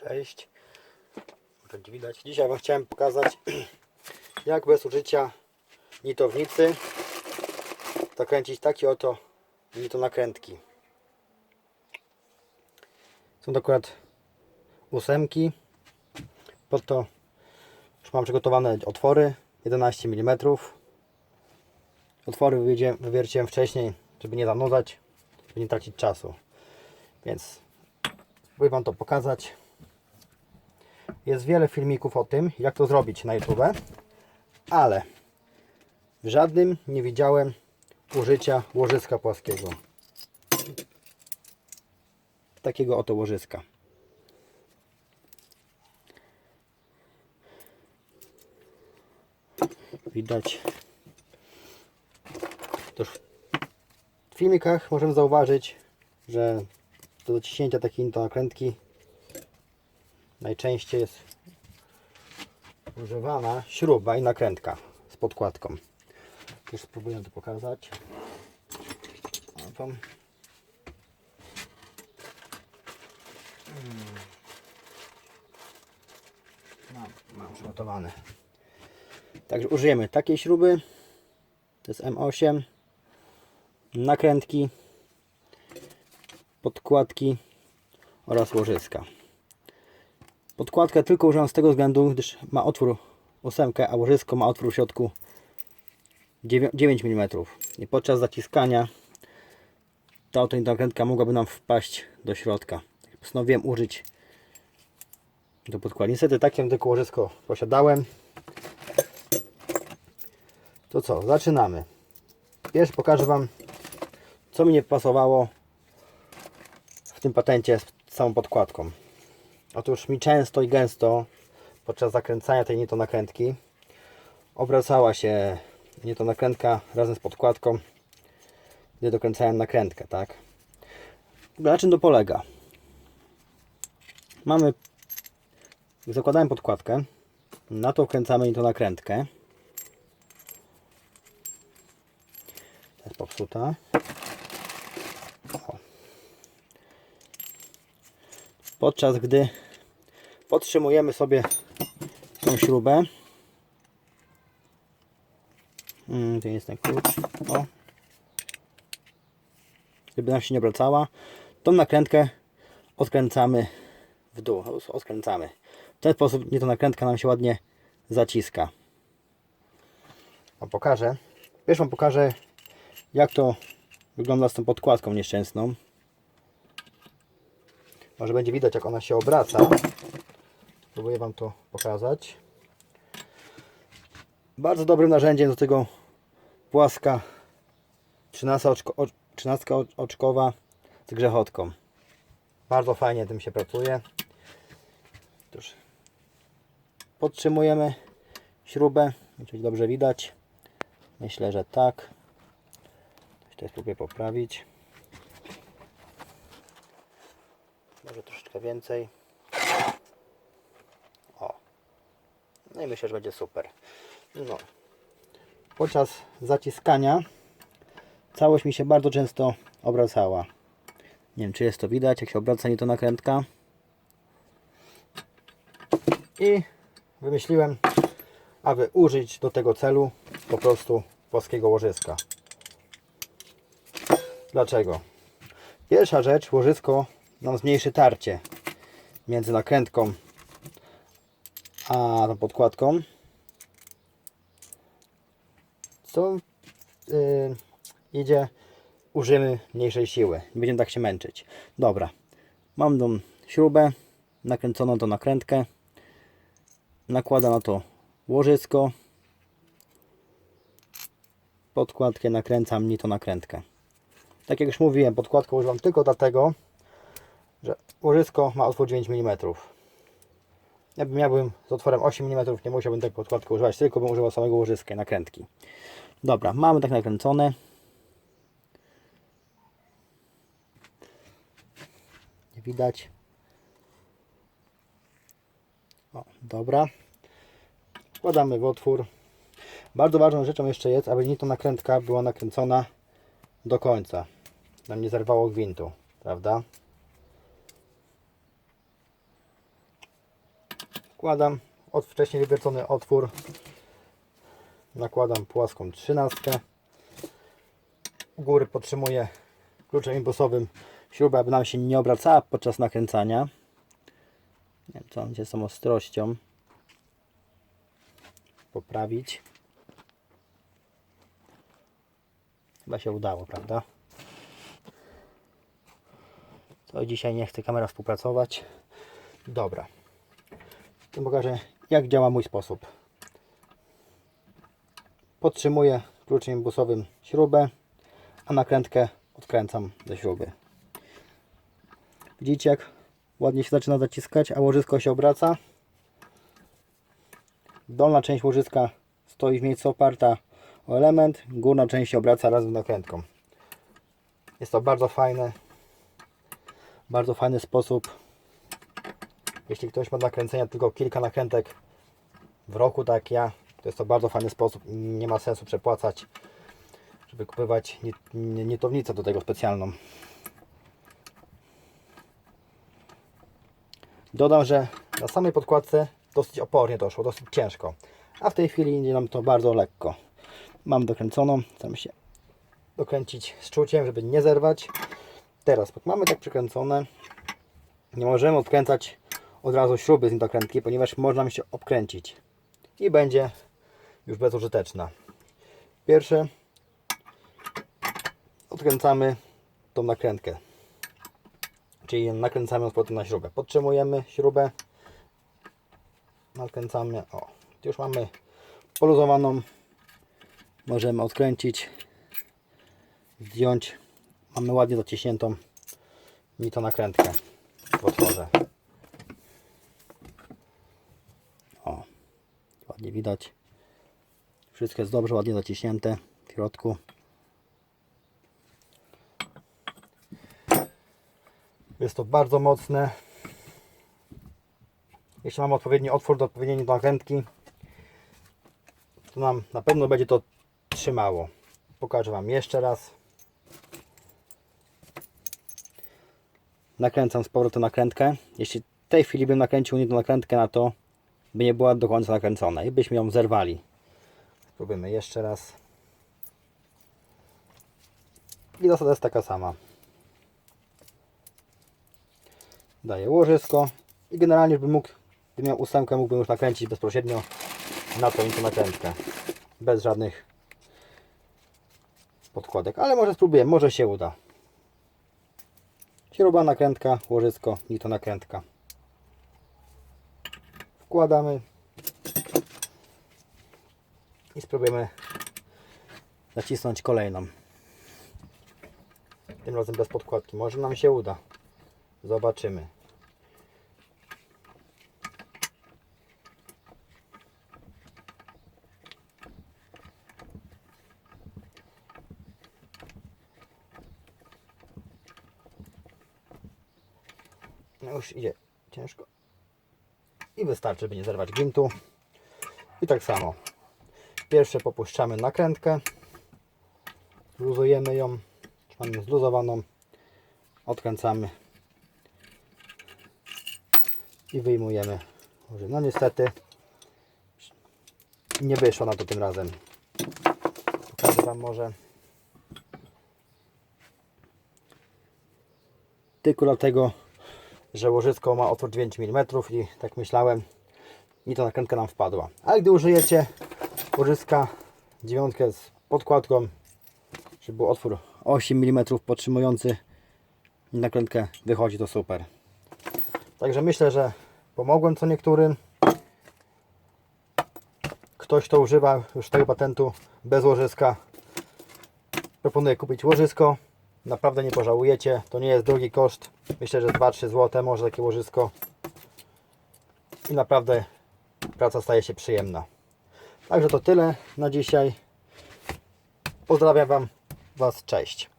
Cześć. Może widać. Dzisiaj Wam chciałem pokazać, jak bez użycia nitownicy zakręcić takie oto nitonakrętki. Są to akurat ósemki. Pod to już mam przygotowane otwory 11 mm. Otwory wywierciłem wcześniej, żeby nie zanudzać, żeby nie tracić czasu. Więc spróbuję Wam to pokazać. Jest wiele filmików o tym, jak to zrobić na YouTube, ale w żadnym nie widziałem użycia łożyska płaskiego. Takiego oto łożyska. Widać. Toż w filmikach możemy zauważyć, że do dociśnięcia takiej nakrętki najczęściej jest używana śruba i nakrętka z podkładką. Już spróbuję to pokazać. Tam. Mm. Mam, mam przygotowane. Także użyjemy takiej śruby. To jest M8. Nakrętki, podkładki oraz łożyska. Podkładkę tylko używam z tego względu, gdyż ma otwór 8, a łożysko ma otwór w środku 9 mm. I podczas zaciskania ta oto nakrętka mogłaby nam wpaść do środka. Postanowiłem użyć do podkładki. Niestety takie tylko łożysko posiadałem. To co, zaczynamy. Pierwszy pokażę Wam, co mi nie pasowało w tym patencie z samą podkładką. Otóż mi często i gęsto podczas zakręcania tej nitonakrętki obracała się nitonakrętka razem z podkładką, gdy dokręcałem nakrętkę, tak? Na czym to polega? Mamy, zakładałem podkładkę, na to wkręcamy nitonakrętkę. Ta jest popsuta. Podczas gdy podtrzymujemy sobie tą śrubę. Mm, to jest ten klucz. O. Żeby nam się nie obracała. Tą nakrętkę odkręcamy w dół. Odkręcamy. W ten sposób nie to nakrętka nam się ładnie zaciska. Pokażę. Pierwszą Wam pokażę jak to wygląda z tą podkładką nieszczęsną. Może będzie widać jak ona się obraca. Spróbuję Wam to pokazać. Bardzo dobrym narzędziem do tego płaska 13, oczko, o, 13 oczkowa z grzechotką. Bardzo fajnie tym się pracuje. Otóż podtrzymujemy śrubę. Czy dobrze widać? Myślę, że tak. Tutaj spróbuję poprawić. Może troszeczkę więcej. O. No i myślę, że będzie super. No. Podczas zaciskania całość mi się bardzo często obracała. Nie wiem, czy jest to widać, jak się obraca nie to nakrętka. I wymyśliłem, aby użyć do tego celu po prostu płaskiego łożyska. Dlaczego? Pierwsza rzecz, łożysko nam zmniejszy tarcie między nakrętką a tą podkładką. Co yy, idzie, użyjemy mniejszej siły. Nie będziemy tak się męczyć. Dobra, mam tą śrubę, nakręconą tą nakrętkę. Nakładam na to łożysko. Podkładkę nakręcam, nie to nakrętkę. Tak jak już mówiłem, podkładkę używam tylko dlatego, że łożysko ma otwór 9 mm. Jakbym miałbym z otworem 8 mm, nie musiałbym tej podkładki używać, tylko bym używał samego łożyska i nakrętki. Dobra, mamy tak nakręcone. Nie widać. O, dobra. Wkładamy w otwór. Bardzo ważną rzeczą jeszcze jest, aby nie to nakrętka była nakręcona do końca. Nam nie zerwało gwintu, prawda? Wkładam od wcześniej wywiercony otwór. Nakładam płaską trzynastkę. U góry podtrzymuję kluczem impulsowym śrubę, aby nam się nie obracała podczas nakręcania. Nie wiem, co będzie z tą ostrością. Poprawić. Chyba się udało, prawda? To dzisiaj nie chce kamera współpracować. Dobra. Tu pokażę, jak działa mój sposób. Podtrzymuję kluczem imbusowym śrubę, a nakrętkę odkręcam do śruby. Widzicie, jak ładnie się zaczyna zaciskać, a łożysko się obraca. Dolna część łożyska stoi w miejscu oparta o element, górna część się obraca razem z nakrętką. Jest to bardzo fajne, bardzo fajny sposób. Jeśli ktoś ma nakręcenia tylko kilka nakrętek w roku, tak jak ja, to jest to bardzo fajny sposób i nie ma sensu przepłacać, żeby kupować nit- nie- nitownicę do tego specjalną. Dodam, że na samej podkładce dosyć opornie doszło, dosyć ciężko, a w tej chwili idzie nam to bardzo lekko. Mam dokręconą, chcę się dokręcić z czuciem, żeby nie zerwać. Teraz, mamy tak przykręcone, nie możemy odkręcać od razu śruby z dokrętki, ponieważ można mi się obkręcić i będzie już bezużyteczna. Pierwsze odkręcamy tą nakrętkę, czyli nakręcamy z powrotem na śrubę. Podtrzymujemy śrubę, nakręcamy, o, już mamy poluzowaną, możemy odkręcić, zdjąć, mamy ładnie zaciśniętą mi to nakrętkę w otworze. Ładnie widać. Wszystko jest dobrze, ładnie zaciśnięte w środku. Jest to bardzo mocne. Jeśli mamy odpowiedni otwór do odpowiedniej nakrętki, to nam na pewno będzie to trzymało. Pokażę Wam jeszcze raz. Nakręcam z powrotem nakrętkę. Jeśli w tej chwili bym nakręcił nie tą nakrętkę na to, by nie była do końca nakręcona i byśmy ją zerwali. Spróbujemy jeszcze raz. I zasada jest taka sama. Daję łożysko i generalnie bym mógł, gdybym miał ósemkę, mógłbym już nakręcić bezpośrednio na tą i tą nakrętkę. Bez żadnych podkładek, ale może spróbuję, może się uda. Śruba, nakrętka, łożysko i to nakrętka. Wkładamy i spróbujemy nacisnąć kolejną. Tym razem bez podkładki. Może nam się uda. Zobaczymy. No już idzie ciężko. I wystarczy, żeby nie zerwać gwintu. I tak samo. Pierwsze popuszczamy nakrętkę. Luzujemy ją. Mamy zluzowaną. Odkręcamy. I wyjmujemy. No niestety nie wyszło na to tym razem. Pokażę Wam może. Tylko dlatego, że łożysko ma otwór 9 mm i tak myślałem, i to nakrętka nam wpadła. Ale gdy użyjecie łożyska dziewiątkę z podkładką, żeby był otwór 8 mm podtrzymujący nakrętkę wychodzi to super. Także myślę, że pomogłem co niektórym. Ktoś, kto używa już tego patentu bez łożyska, proponuję kupić łożysko. Naprawdę nie pożałujecie. To nie jest drogi koszt. Myślę, że 2-3 zł może takie łożysko. I naprawdę praca staje się przyjemna. Także to tyle na dzisiaj. Pozdrawiam Wam Was. Cześć.